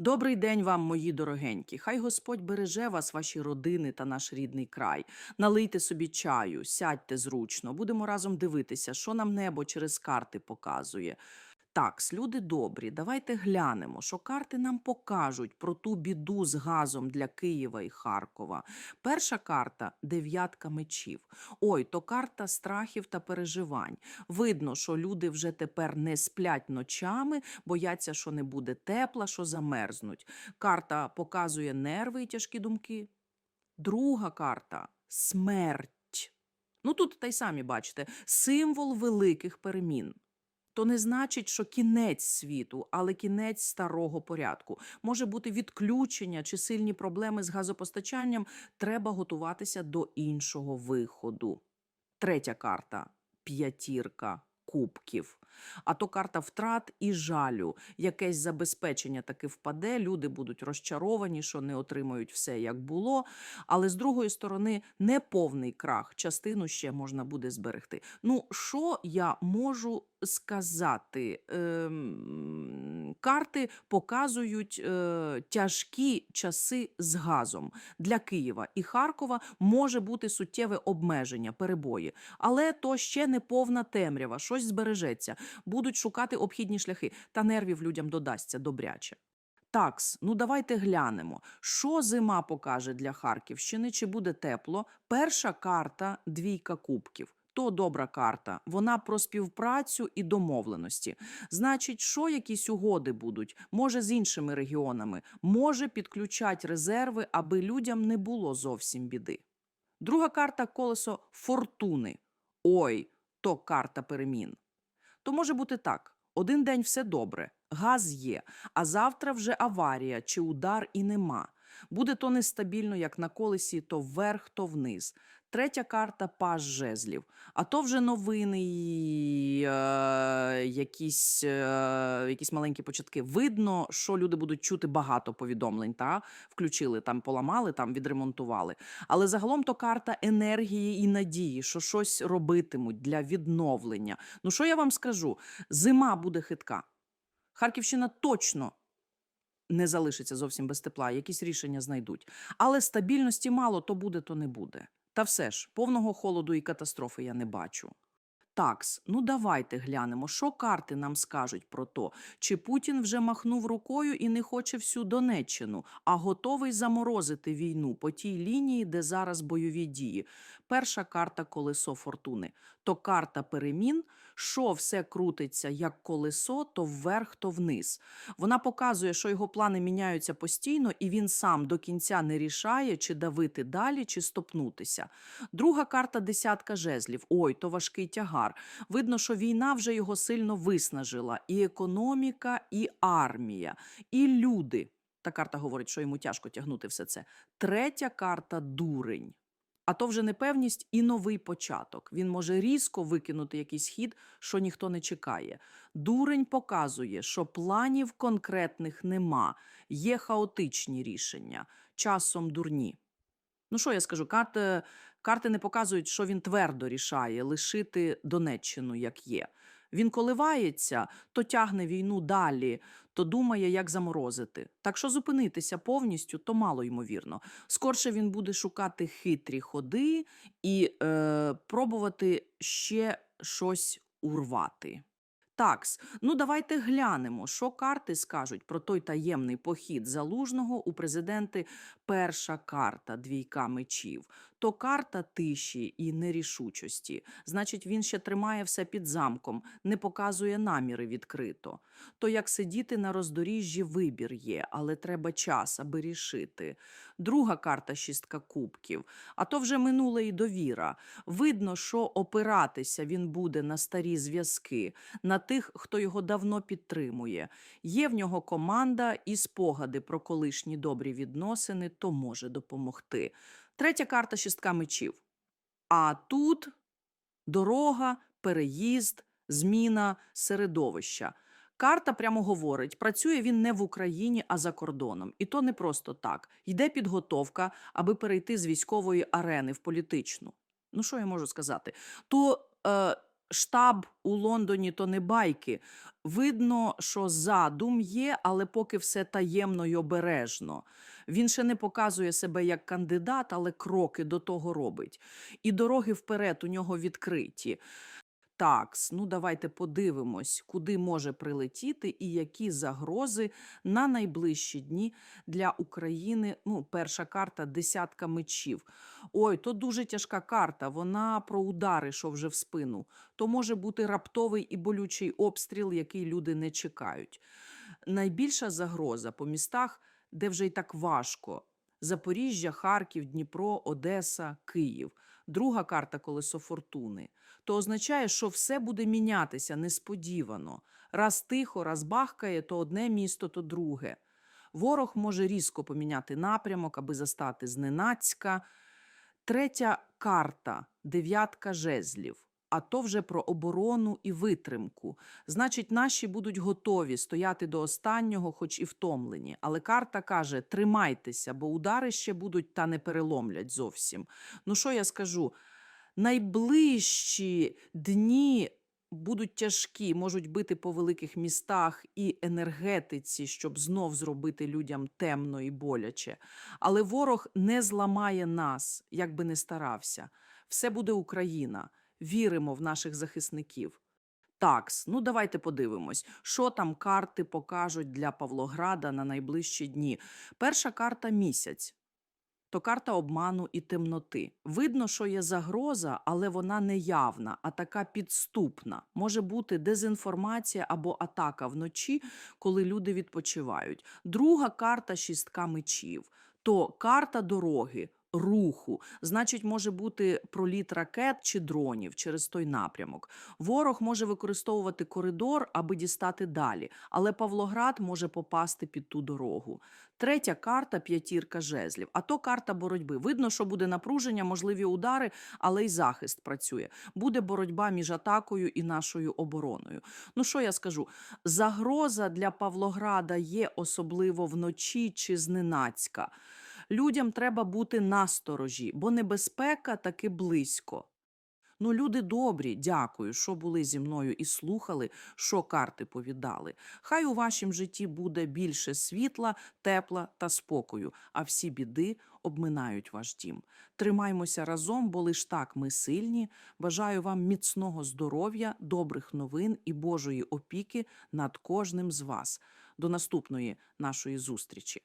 Добрий день вам, мої дорогенькі. Хай Господь береже вас, ваші родини та наш рідний край. Налийте собі чаю, сядьте зручно. Будемо разом дивитися, що нам небо через карти показує. Так, люди добрі, давайте глянемо, що карти нам покажуть про ту біду з газом для Києва і Харкова. Перша карта дев'ятка мечів. Ой, то карта страхів та переживань. Видно, що люди вже тепер не сплять ночами, бояться, що не буде тепла, що замерзнуть. Карта показує нерви і тяжкі думки. Друга карта смерть. Ну тут та й самі бачите, символ великих перемін. То не значить, що кінець світу, але кінець старого порядку. Може бути відключення чи сильні проблеми з газопостачанням. Треба готуватися до іншого виходу. Третя карта п'ятірка кубків. А то карта втрат і жалю. Якесь забезпечення таки впаде. Люди будуть розчаровані, що не отримають все як було. Але з другої сторони, не повний крах. Частину ще можна буде зберегти. Ну, що я можу сказати? Ем, карти показують е, тяжкі часи з газом для Києва і Харкова може бути суттєве обмеження, перебої, але то ще не повна темрява, щось збережеться, будуть шукати обхідні шляхи, та нервів людям додасться добряче. Такс, ну давайте глянемо, що зима покаже для Харківщини, чи буде тепло. Перша карта двійка кубків. То добра карта. Вона про співпрацю і домовленості. Значить, що якісь угоди будуть, може з іншими регіонами, може підключать резерви, аби людям не було зовсім біди. Друга карта колесо фортуни. Ой, то карта перемін. То може бути так: один день все добре, газ є, а завтра вже аварія чи удар і нема. Буде то нестабільно, як на колесі, то вверх, то вниз. Третя карта паж жезлів. А то вже новини, і, е, якісь, е, якісь маленькі початки. Видно, що люди будуть чути багато повідомлень. Та? Включили, там поламали, там відремонтували. Але загалом то карта енергії і надії, що щось робитимуть для відновлення. Ну що я вам скажу? Зима буде хитка. Харківщина точно не залишиться зовсім без тепла, якісь рішення знайдуть. Але стабільності мало, то буде, то не буде. Та все ж, повного холоду і катастрофи я не бачу. Такс, ну давайте глянемо, що карти нам скажуть про то, чи Путін вже махнув рукою і не хоче всю Донеччину, а готовий заморозити війну по тій лінії, де зараз бойові дії. Перша карта колесо фортуни. То карта перемін, що все крутиться як колесо, то вверх, то вниз. Вона показує, що його плани міняються постійно, і він сам до кінця не рішає, чи давити далі, чи стопнутися. Друга карта десятка жезлів. Ой, то важкий тягар. Видно, що війна вже його сильно виснажила. І економіка, і армія, і люди. Та карта говорить, що йому тяжко тягнути все це. Третя карта дурень. А то вже непевність і новий початок. Він може різко викинути якийсь хід, що ніхто не чекає. Дурень показує, що планів конкретних нема, є хаотичні рішення, часом дурні. Ну що я скажу? Карти, карти не показують, що він твердо рішає лишити Донеччину як є. Він коливається, то тягне війну далі, то думає, як заморозити. Так що зупинитися повністю, то мало ймовірно. Скорше він буде шукати хитрі ходи і е, пробувати ще щось урвати. Такс, ну давайте глянемо, що карти скажуть про той таємний похід залужного у президенти. Перша карта двійка мечів. То карта тиші і нерішучості. Значить, він ще тримає все під замком, не показує наміри відкрито. То як сидіти на роздоріжжі, вибір є, але треба час, аби рішити. Друга карта шістка кубків. А то вже минула і довіра. Видно, що опиратися він буде на старі зв'язки, на тих, хто його давно підтримує. Є в нього команда і спогади про колишні добрі відносини, то може допомогти. Третя карта шістка мечів. А тут дорога, переїзд, зміна середовища. Карта прямо говорить, працює він не в Україні, а за кордоном. І то не просто так. Йде підготовка, аби перейти з військової арени в політичну. Ну, що я можу сказати? То е, штаб у Лондоні то не байки. Видно, що задум є, але поки все таємно й обережно. Він ще не показує себе як кандидат, але кроки до того робить. І дороги вперед у нього відкриті. Такс, ну давайте подивимось, куди може прилетіти і які загрози на найближчі дні для України. Ну, перша карта десятка мечів. Ой, то дуже тяжка карта. Вона про удари, що вже в спину. То може бути раптовий і болючий обстріл, який люди не чекають. Найбільша загроза по містах, де вже й так важко: Запоріжжя, Харків, Дніпро, Одеса, Київ. Друга карта колесо фортуни. То означає, що все буде мінятися несподівано. Раз тихо, раз бахкає, то одне місто, то друге. Ворог може різко поміняти напрямок, аби застати зненацька. Третя карта дев'ятка жезлів. А то вже про оборону і витримку. Значить, наші будуть готові стояти до останнього, хоч і втомлені. Але карта каже: тримайтеся, бо удари ще будуть та не переломлять зовсім. Ну що я скажу? Найближчі дні будуть тяжкі, можуть бити по великих містах і енергетиці, щоб знов зробити людям темно і боляче. Але ворог не зламає нас, як би не старався. Все буде Україна. Віримо в наших захисників. Такс, ну давайте подивимось, що там карти покажуть для Павлограда на найближчі дні. Перша карта місяць. То карта обману і темноти. Видно, що є загроза, але вона не явна, а така підступна. Може бути дезінформація або атака вночі, коли люди відпочивають. Друга карта шістка мечів. То карта дороги, руху. Значить, може бути проліт ракет чи дронів через той напрямок. Ворог може використовувати коридор, аби дістати далі, але Павлоград може попасти під ту дорогу. Третя карта п'ятірка жезлів. А то карта боротьби. Видно, що буде напруження, можливі удари, але й захист працює. Буде боротьба між атакою і нашою обороною. Ну що я скажу? Загроза для Павлограда є особливо вночі чи зненацька. Людям треба бути насторожі, бо небезпека таки близько. Ну, люди добрі, дякую, що були зі мною і слухали, що карти повідали. Хай у вашім житті буде більше світла, тепла та спокою, а всі біди обминають ваш дім. Тримаймося разом, бо лиш так ми сильні. Бажаю вам міцного здоров'я, добрих новин і Божої опіки над кожним з вас. До наступної нашої зустрічі.